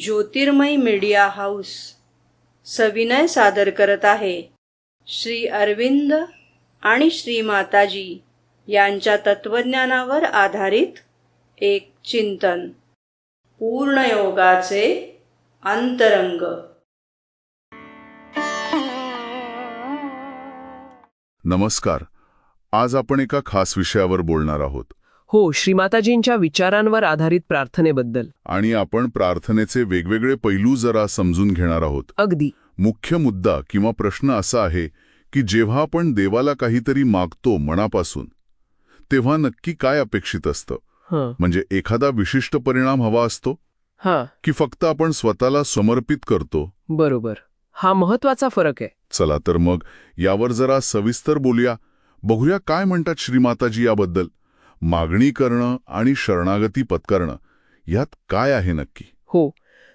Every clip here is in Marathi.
ज्योतिर्मय मीडिया हाऊस सविनय सादर करत आहे. श्री अरविंद आणि श्री माताजी यांच्या तत्वज्ञानावर आधारित एक चिंतन. पूर्णयोगाचे अंतरंग. नमस्कार. आज आपण एका खास विषयावर बोलणार आहोत. हो श्रीमाताजींच्या विचारांवर आधारित प्रार्थनेबद्दल. आणि आपण प्रार्थनेचे वेगवेगळे पैलू जरा समजून घेणार आहोत. अगदी. मुख्य मुद्दा किंवा प्रश्न असा आहे की जेव्हा आपण देवाला काहीतरी मागतो मनापासून तेव्हा नक्की काय अपेक्षित असतं? हं. म्हणजे एखादा विशिष्ट परिणाम हवा असतो? हां. की फक्त आपण स्वतःला समर्पित करतो? बरोबर. हा महत्त्वाचा फरक आहे. चला तर मग यावर जरा सविस्तर बोलूया. बघूया काय म्हणतात श्रीमाताजी याबद्दल. मागणी करणं आणि शरणागती पत्करणं यात काय आहे नक्की? हो.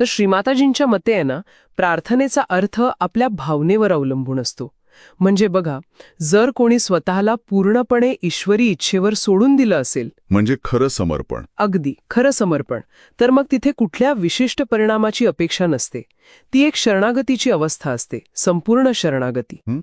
तर श्रीमाताजींच्या मते आहे ना प्रार्थनेचा अर्थ आपल्या भावनेवर अवलंबून असतो. म्हणजे बघा जर कोणी स्वतःला पूर्णपणे ईश्वरी इच्छेवर सोडून दिलं असेल. म्हणजे खरं समर्पण. अगदी खरं समर्पण. तर मग तिथे कुठल्या विशिष्ट परिणामाची अपेक्षा नसते. ती एक शरणागतीची अवस्था असते संपूर्ण शरणागती.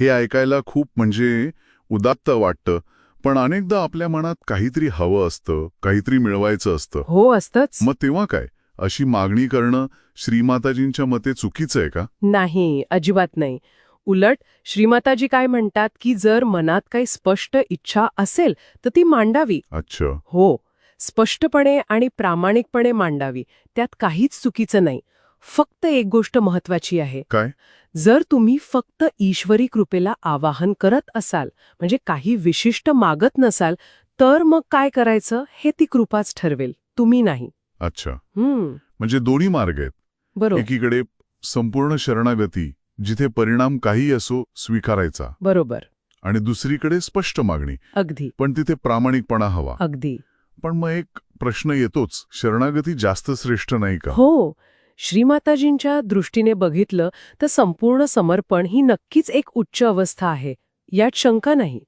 हे ऐकायला खूप म्हणजे उदात्त वाटतं. पण अनेकदा आपल्या मनात काहीतरी हवं असतं काहीतरी मिळवायचं असतं. हो असतंच. मग तेव्हा काय? अशी मागणी करणं श्रीमाताजींच्या मते चुकीचं आहे का? नाही अजिबात नाही. उलट श्रीमाताजी काय म्हणतात की जर मनात काही स्पष्ट इच्छा असेल तर ती मांडावी. अच्छा. हो स्पष्टपणे आणि प्रामाणिकपणे मांडावी. त्यात काहीच चुकीचं नाही. फक्त एक गोष्ट महत्वाची आहे. काय? जर तुम्ही फक्त ईश्वरी कृपेला आवाहन करत असाल म्हणजे काही विशिष्ट मागत नसाल तर मग काय करायचं? हे ती कृपाच ठरवेल. तुम्ही नाही. अच्छा. हम्म. म्हणजे दोन्ही मार्ग आहेत. बरोबर. एकीकडे संपूर्ण शरणागती जिथे परिणाम काही असो स्वीकारायचा. बरोबर. आणि दुसरीकडे स्पष्ट मागणी. अगदी. पण तिथे प्रामाणिकपणा हवा. अगदी. पण मग एक प्रश्न येतोच. शरणागती जास्त श्रेष्ठ नाही का? हो. श्रीमाताजींच्या दृष्टीने बघितलं तर संपूर्ण समर्पण ही नक्कीच एक उच्च अवस्था आहे यात शंका नाही.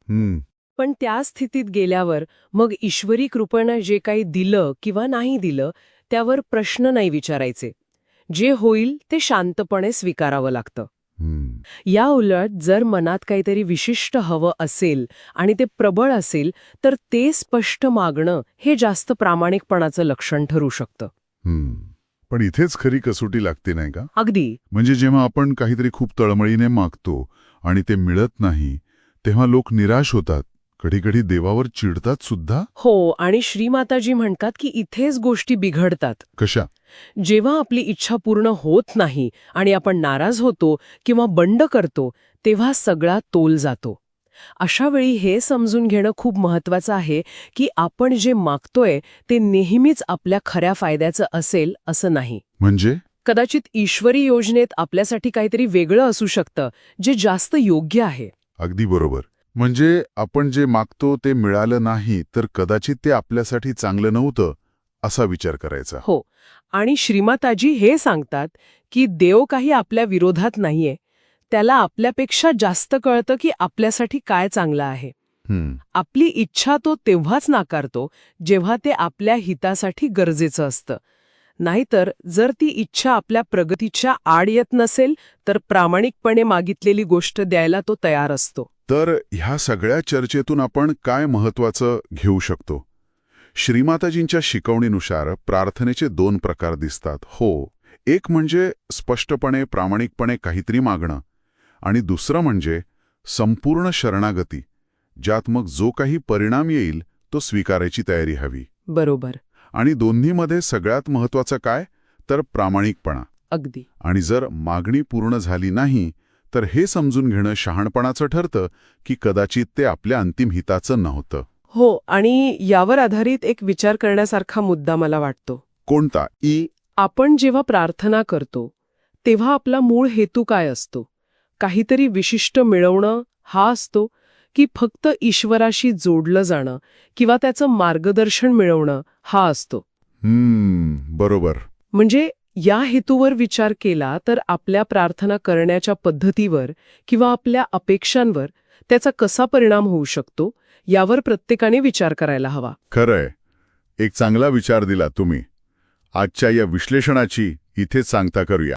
पण त्या स्थितीत गेल्यावर मग ईश्वरी कृपेनं जे काही दिलं किंवा नाही दिलं त्यावर प्रश्न नाही विचारायचे. जे होईल ते शांतपणे स्वीकारावं लागतं. या उलट जर मनात काहीतरी विशिष्ट हवं असेल आणि ते प्रबळ असेल तर ते स्पष्ट मागणं हे जास्त प्रामाणिकपणाचं लक्षण ठरू शकतं. पण इथेच खरी कसोटी लागते नाही का? अगदी. म्हणजे जेव्हा आपण काहीतरी खूप तळमळीने मागतो आणि ते मिळत नाही तेव्हा लोक निराश होतात. कधीकधी देवावर चिडतात सुद्धा. हो आणि श्रीमाताजी म्हणतात की इथेच गोष्टी बिघडतात. कशा? जेव्हा आपली इच्छा पूर्ण होत नाही आणि आपण नाराज होतो किंवा बंड करतो तेव्हा सगळा तोल जातो. अशा वेळी हे समजून घेणं खूप महत्वाचं आहे की आपण जे मागतोय ते नेहमीच आपल्या खऱ्या फायद्याचं असेल असं नाही. म्हणजे? कदाचित ईश्वरी योजनेत आपल्यासाठी काहीतरी वेगळं असू शकतं जे जास्त योग्य आहे. अगदी बरोबर. म्हणजे आपण जे मागतो ते मिळालं नाही तर कदाचित ते आपल्यासाठी चांगलं नव्हतं असा विचार करायचा. हो. आणि श्रीमाताजी हे सांगतात की देव काही आपल्या विरोधात नाहीये. त्याला आपल्यापेक्षा जास्त कळतं की आपल्यासाठी काय चांगलं आहे. आपली इच्छा तो तेव्हाच नाकारतो जेव्हा ते आपल्या हितासाठी गरजेचं असतं. नाहीतर जर ती इच्छा आपल्या प्रगतीच्या आड येत नसेल तर प्रामाणिकपणे मागितलेली गोष्ट द्यायला तो तयार असतो. तर ह्या सगळ्या चर्चेतून आपण काय महत्वाचं घेऊ शकतो? श्रीमाताजींच्या शिकवणीनुसार प्रार्थनेचे दोन प्रकार दिसतात. हो एक म्हणजे स्पष्टपणे प्रामाणिकपणे काहीतरी मागणं. आणि दुसरं म्हणजे संपूर्ण शरणागती ज्यात मग जो काही परिणाम येईल तो स्वीकारायची तयारी हवी. बरोबर. आणि दोन्हीमध्ये सगळ्यात महत्वाचं काय? तर प्रामाणिकपणा. अगदी. आणि जर मागणी पूर्ण झाली नाही तर हे समजून घेणं शहाणपणाचं ठरतं की कदाचित ते आपल्या अंतिम हिताचं नव्हतं. हो आणि यावर आधारित एक विचार करण्यासारखा मुद्दा मला वाटतो. कोणता? ई. आपण जेव्हा प्रार्थना करतो तेव्हा आपला मूळ हेतू काय असतो? काहीतरी विशिष्ट मिळवणं हा असतो की फक्त ईश्वराशी जोडलं जाणं किंवा त्याचं मार्गदर्शन मिळवणं हा असतो. बरोबर. म्हणजे या हेतूवर विचार केला तर आपल्या प्रार्थना करण्याच्या पद्धतीवर किंवा आपल्या अपेक्षांवर त्याचा कसा परिणाम होऊ शकतो यावर प्रत्येकाने विचार करायला हवा. खरंय. एक चांगला विचार दिला तुम्ही. आजच्या या विश्लेषणाची इथेच सांगता करूया.